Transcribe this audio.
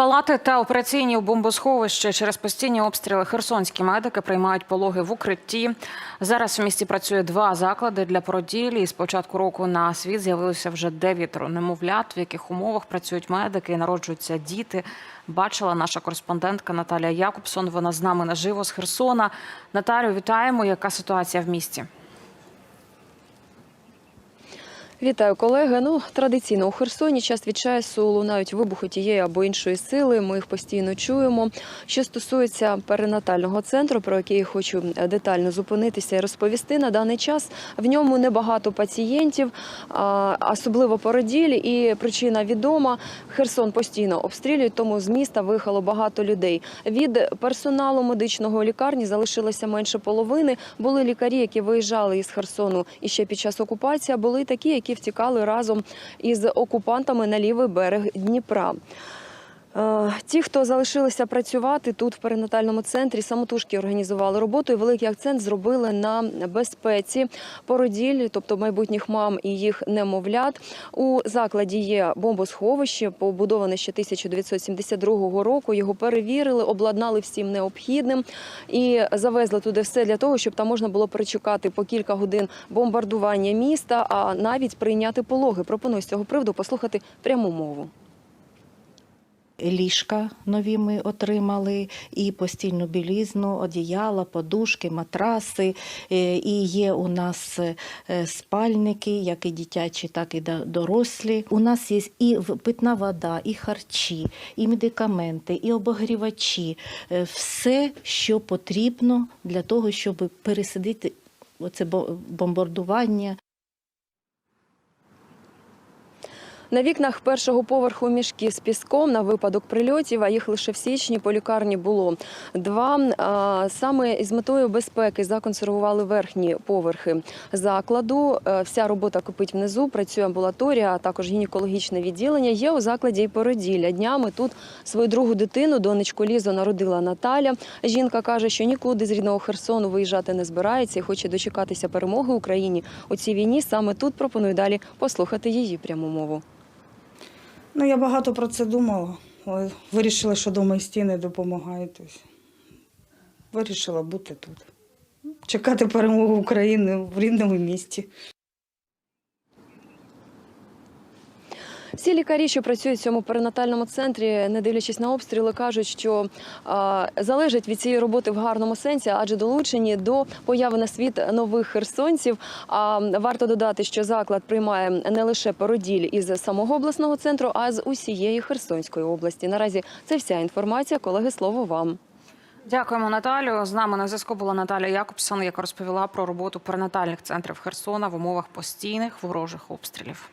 Палати та операційні у бомбосховищі через постійні обстріли херсонські медики приймають пологи в укритті. Зараз в місті працює два заклади для породілі. З початку року на світ з'явилося вже дев'ятеро немовлят, в яких умовах працюють медики і народжуються діти. Бачила наша кореспондентка Наталія Якобсон. Вона з нами наживо з Херсона. Наталію, вітаємо. Яка ситуація в місті? Вітаю, колеги. Ну традиційно у Херсоні час від часу лунають вибухи тієї або іншої сили. Ми їх постійно чуємо. Що стосується перинатального центру, про який я хочу детально зупинитися і розповісти на даний час. В ньому небагато пацієнтів, особливо породілі, і причина відома. Херсон постійно обстрілюють, тому з міста виїхало багато людей. Від персоналу медичного лікарні залишилося менше половини. Були лікарі, які виїжджали із Херсону і ще під час окупації. Були такі, які втікали разом із окупантами на лівий берег Дніпра. Е, Ті, хто залишилися працювати тут в перинатальному центрі, самотужки організували роботу і великий акцент зробили на безпеці породіль, тобто майбутніх мам і їх немовлят. У закладі є бомбосховище, побудоване ще 1972 року. Його перевірили, обладнали всім необхідним і завезли туди все для того, щоб там можна було перечекати по кілька годин бомбардування міста, а навіть прийняти пологи. Пропоную з цього приводу послухати пряму мову. Ліжка нові ми отримали, і постільну білізну, одіяла, подушки, матраси. Е, І є у нас е, спальники, як і дитячі, так і дорослі. У нас є і питна вода, і харчі, і медикаменти, і обогрівачі. Е, Все, що потрібно для того, щоб пересидити оце бо- бомбардування. На вікнах першого поверху мішки з піском на випадок прильотів, а їх лише в січні по лікарні було два. Саме із метою безпеки законсервували верхні поверхи закладу. Е, Вся робота кипить внизу, працює амбулаторія, а також гінекологічне відділення. Є у закладі і породілля. Днями тут свою другу дитину, донечку Лізу, народила Наталя. Жінка каже, що нікуди з рідного Херсону виїжджати не збирається і хоче дочекатися перемоги Україні у цій війні. Саме тут пропоную далі послухати її пряму мову. Ну, я багато про це думала, але вирішила, що дома і стіни допомагають. Вирішила бути тут. Чекати перемогу України в рідному місті. Всі лікарі, що працюють в цьому перинатальному центрі, не дивлячись на обстріли, кажуть, що а, залежать від цієї роботи в гарному сенсі, адже долучені до появи на світ нових херсонців. А варто додати, що заклад приймає не лише породіль із самого обласного центру, а з усієї Херсонської області. Наразі це вся інформація. Колеги, слово вам. Дякуємо, Наталію. З нами на зв'язку була Наталія Якобсон, яка розповіла про роботу перинатальних центрів Херсона в умовах постійних ворожих обстрілів.